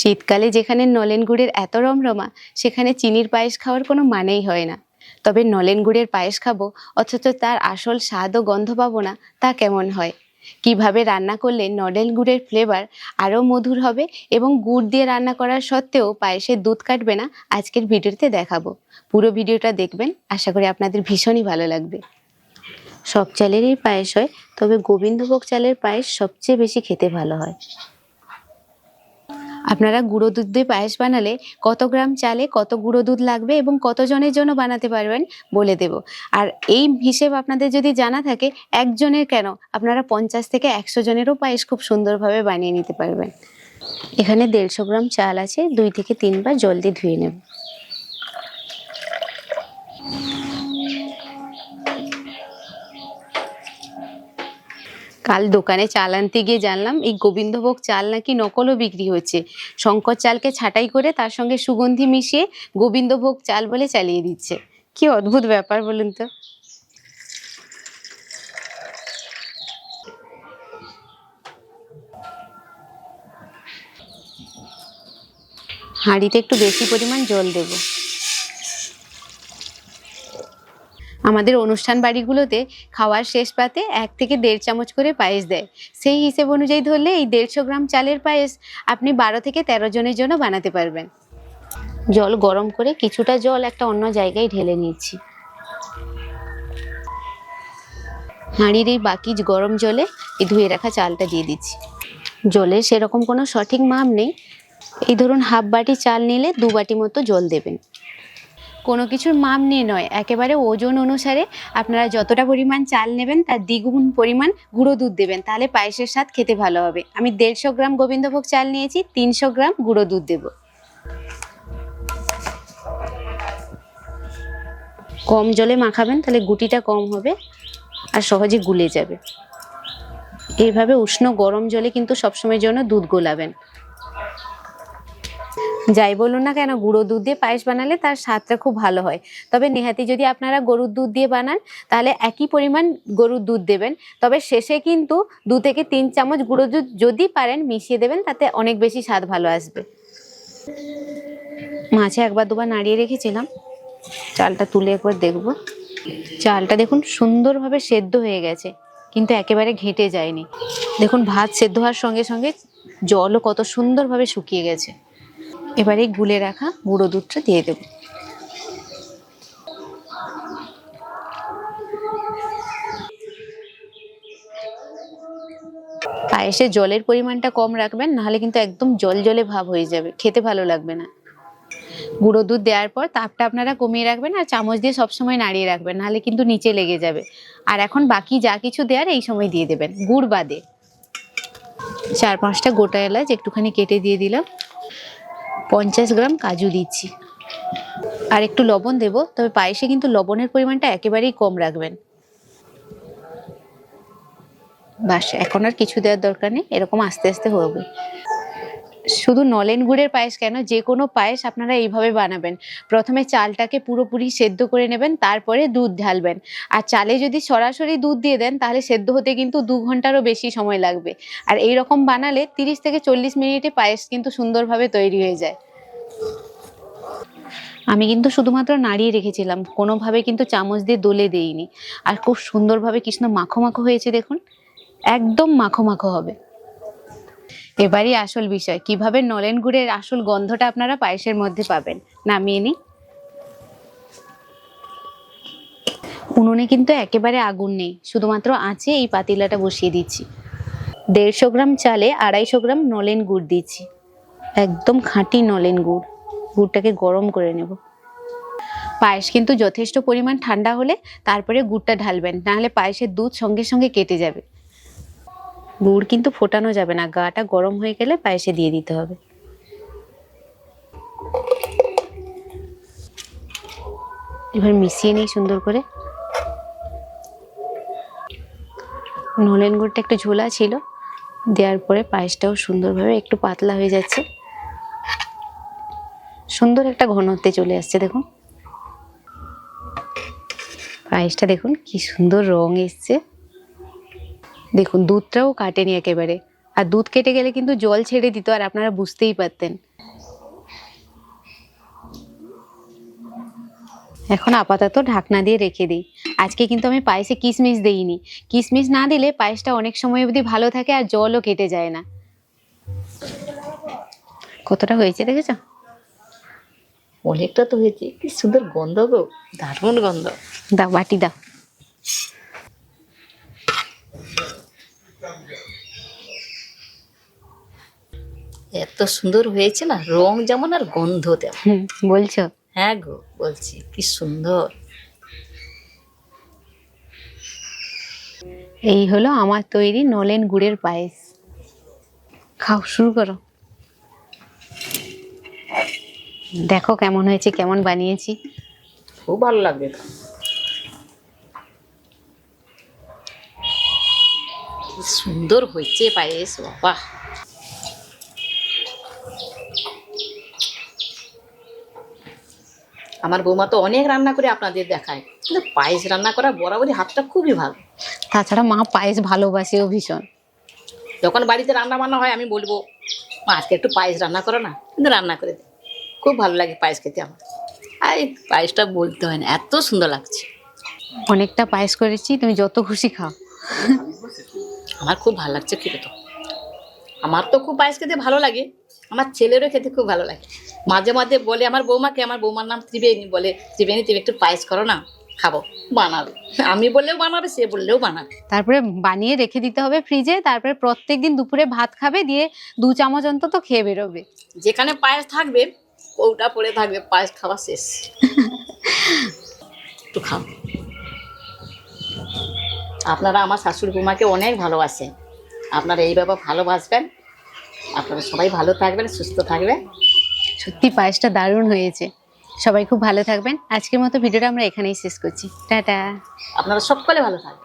শীতকালে যেখানে নলেন গুড়ের এত রমরমা, সেখানে চিনির পায়েস খাওয়ার কোনো মানেই হয় না। তবে নলেন গুড়ের পায়েস খাব, অথচ তার আসল স্বাদ ও গন্ধ পাবো না, তা কেমন হয়? কীভাবে রান্না করলে নলেন গুড়ের ফ্লেভার আরও মধুর হবে এবং গুড় দিয়ে রান্না করার সত্ত্বেও পায়েসের দুধ কাটবে না, আজকের ভিডিওতে দেখাবো। পুরো ভিডিওটা দেখবেন, আশা করি আপনাদের ভীষণই ভালো লাগবে। সব চালেরই পায়েস হয়, তবে গোবিন্দভোগ চালের পায়েস সবচেয়ে বেশি খেতে ভালো হয়। আপনারা গুঁড়ো দুধ দিয়ে পায়েস বানালে কত গ্রাম চালে কত গুঁড়ো দুধ লাগবে এবং কতজনের জন্য বানাতে পারবেন বলে দেব। আর এই হিসেব আপনাদের যদি জানা থাকে, একজনের কেন? আপনারা পঞ্চাশ থেকে একশো জনেরও পায়েস খুব সুন্দরভাবে বানিয়ে নিতে পারবেন। এখানে দেড়শো গ্রাম চাল আছে, দুই থেকে তিনবার জল দিয়ে ধুয়ে নেব। কাল দোকানে চাল আনতে গিয়ে জানলাম, এই গোবিন্দভোগ চাল নাকি নকলও বিক্রি হচ্ছে। শঙ্কর চালকে ছাঁটাই করে তার সঙ্গে সুগন্ধি মিশিয়ে গোবিন্দভোগ চাল বলে চালিয়ে দিচ্ছে। কি অদ্ভুত ব্যাপার বলুন তো। হাঁড়িতে একটু বেশি পরিমাণ জল দেব। আমাদের অনুষ্ঠান বাড়িগুলোতে খাওয়ার শেষ পাতে এক থেকে দেড় চামচ করে পায়েস দেয়। সেই হিসেব অনুযায়ী ধরলে এই দেড়শো গ্রাম চালের পায়েস আপনি বারো থেকে তেরো জনের জন্য বানাতে পারবেন। জল গরম করে কিছুটা জল একটা অন্য জায়গায় ঢেলে নিচ্ছি হাঁড়ির এই বাকি গরম জলে এই ধুয়ে রাখা চালটা দিয়ে দিচ্ছি। জলের সেরকম কোনো সঠিক মাপ নেই। এই ধরুন হাফ বাটি চাল নিলে দু বাটি মতো জল দেবেন। কোনো কিছুর মাপ নিয়ে নয়। একেবারে ওজন অনুসারে আপনারা যতটা পরিমাণ চাল নেবেন, তার দ্বিগুণ পরিমাণ গুঁড়ো দুধ দেবেন। তাহলে পায়েসের স্বাদ খেতে ভালো হবে। আমি দেড়শো গ্রাম গোবিন্দভোগ চাল নিয়েছি, তিনশো গ্রাম গুঁড়ো দুধ দেব। কম জলে মাখাবেন, তাহলে গুটিটা কম হবে আর সহজে গুলে যাবে। এইভাবে উষ্ণ গরম জলে কিন্তু সবসময়ের জন্য দুধ গোলাবেন। যাই বলুন না কেন, গুঁড়ো দুধ দিয়ে পায়েস বানালে তার স্বাদটা খুব ভালো হয়। তবে নেহাতি যদি আপনারা গরুর দুধ দিয়ে বানান, তাহলে একই পরিমাণ গরুর দুধ দেবেন। তবে শেষে কিন্তু দু থেকে তিন চামচ গুঁড়ো দুধ যদি পারেন মিশিয়ে দেবেন, তাতে অনেক বেশি স্বাদ ভালো আসবে। মাছে একবার দুবার নাড়িয়ে রেখেছিলাম। চালটা তুলে একবার দেখব। চালটা দেখুন সুন্দরভাবে সেদ্ধ হয়ে গেছে, কিন্তু একেবারে ঘেঁটে যায়নি। দেখুন ভাত সেদ্ধ হওয়ার সঙ্গে সঙ্গে জলও কত সুন্দরভাবে শুকিয়ে গেছে। এবারে গুলে রাখা গুঁড়ো দুধটা দিয়ে দেব। পায়েসে জলের পরিমাণটা কম রাখবেন, নাহলে কিন্তু একদম জল জলে ভাব হয়ে যাবে, খেতে ভালো লাগবে না। গুঁড়ো দুধ দেওয়ার পর তাপটা আপনারা কমিয়ে রাখবেন আর চামচ দিয়ে সবসময় নাড়িয়ে রাখবেন, নাহলে কিন্তু নিচে লেগে যাবে। আর এখন বাকি যা কিছু দেওয়ার এই সময় দিয়ে দেবেন, গুড় বাদে। চার পাঁচটা গোটা এলাচ একটুখানি কেটে দিয়ে দিলাম। পঞ্চাশ গ্রাম কাজু দিচ্ছি। আর একটু লবণ দেব, তবে পায়েসে কিন্তু লবণের পরিমাণটা একেবারেই কম রাখবেন। বাস, এখন আর কিছু দেওয়ার দরকার নেই, এরকম আস্তে আস্তে হবে। শুধু নলেন গুড়ের পায়েস কেন? যে কোনো পায়েস আপনারা এইভাবে বানাবেন। প্রথমে চালটাকে পুরোপুরি সেদ্ধ করে নেবেন, তারপরে দুধ ঢালবেন। আর চালে যদি সরাসরি দুধ দিয়ে দেন, তাহলে সেদ্ধ হতে কিন্তু দু ঘন্টারও বেশি সময় লাগবে। আর এই রকম বানালে তিরিশ থেকে চল্লিশ মিনিটে পায়েস কিন্তু সুন্দরভাবে তৈরি হয়ে যায়। আমি কিন্তু শুধুমাত্র নাড়িয়ে রেখেছিলাম। কোনোভাবে কিন্তু চামচ দিয়ে দোলে দেইনি। আর খুব সুন্দরভাবে কৃষ্ণ মাখো মাখো হয়েছে দেখুন। একদম মাখো মাখো হবে। এবারই আসল বিষয়, কীভাবে নলেন গুড়ের আসল গন্ধটা আপনারা পায়েসের মধ্যে পাবেন। নামিয়ে নিই। উনুনে কিন্তু একেবারে আগুন নেই, শুধুমাত্র আঁচে এই পাতিলাটা বসিয়ে দিচ্ছি। দেড়শো গ্রাম চালে আড়াইশো গ্রাম নলেন গুড় দিচ্ছি। একদম খাঁটি নলেন গুড়। গুড়টাকে গরম করে নেব। পায়েস কিন্তু যথেষ্ট পরিমাণ ঠান্ডা হলে তারপরে গুড়টা ঢালবেন, নাহলে পায়েসের দুধ সঙ্গে সঙ্গে কেটে যাবে। গুড় কিন্তু ফোটানো যাবে না, গাটা গরম হয়ে গেলে পায়েসে দিয়ে দিতে হবে। এবার মিশিয়ে নিই সুন্দর করে। নলেন গুড়টা একটু ঝোলা ছিল, দেওয়ার পরে পায়েসটাও সুন্দরভাবে একটু পাতলা হয়ে যাচ্ছে। সুন্দর একটা ঘনত্বে চলে আসছে, দেখুন। পায়েসটা দেখুন, কি সুন্দর রং এসছে। দেখুন দুধটাও কাটেনি একেবারে। আর দুধ কেটে গেলে কিন্তু জল ছেড়ে দিত আর আপনারা বুঝতেই পারতেন। এখন আপাতত ঢাকনা দিয়ে রেখে দিই। আজকে কিন্তু আমি পায়েসে কিশমিশ দেইনি। কিশমিশ না দিলে পায়েসটা অনেক সময় অবধি ভালো থাকে আর জলও কেটে যায় না। কতটা হয়েছে দেখেছ? অনেকটা তো হয়েছে। কি সুন্দর গন্ধ গো। দারুণ গন্ধ। দাও বাটি দাও। এত সুন্দর হয়েছে না রং যেমন আর গন্ধ তেমন। বলছো? হ্যাঁ গো বলছি কি সুন্দর। এই হলো আমার তৈরি নলেন গুড়ের পায়েস। খাও শুরু করো। দেখো কেমন হয়েছে কেমন বানিয়েছি। খুব ভালো লাগবে। সুন্দর হয়েছে পায়েস বাবা আমার বৌমা তো অনেক রান্না করে আপনাদের দেখায় কিন্তু পায়েস রান্না করা বরাবরই হাতটা খুবই ভালো। তাছাড়া মা পায়েস ভালোবাসেও ভীষণ। যখন বাড়িতে রান্না বান্না হয় আমি বলব মা আজকে একটু পায়েস রান্না করো না কিন্তু রান্না করে দে। খুব ভালো লাগে পায়েস খেতে আমার। আর এই পায়েসটা বলতে হয় না এত সুন্দর লাগছে। অনেকটা পায়েস করেছি তুমি যত খুশি খাও। আমার খুব ভালো লাগছে খেতে তো। আমার তো খুব পায়েস খেতে ভালো লাগে আমার ছেলেরও খেতে খুব ভালো লাগে। মাঝে মাঝে বলে আমার বৌমাকে আমার বৌমার নাম ত্রিবেণী বলে ত্রিবেণী তুমি একটু পায়েস করো না খাব বানাবে। আমি বললেও বানাবে সে বললেও বানাবে। তারপরে বানিয়ে রেখে দিতে হবে ফ্রিজে তারপরে প্রত্যেক দিন দুপুরে ভাত খাবে দিয়ে দু চামচ অন্তত খেয়ে বেরোবে। যেখানে পায়েস থাকবে ওটা পড়ে থাকবে পায়েস খাওয়া শেষ। একটু খাও। আপনারা আমার শাশুড়ি বৌমাকে অনেক ভালোবাসেন। আপনারা বাবা ভালোবাসবেন। আপনারা সবাই ভালো থাকবেন সুস্থ থাকবেন। সত্যি পায়েসটা দারুণ হয়েছে। সবাই খুব ভালো থাকবেন। আজকের মতো ভিডিওটা আমরা এখানেই শেষ করছি। টাটা। আপনারা সকলে ভালো থাকবেন।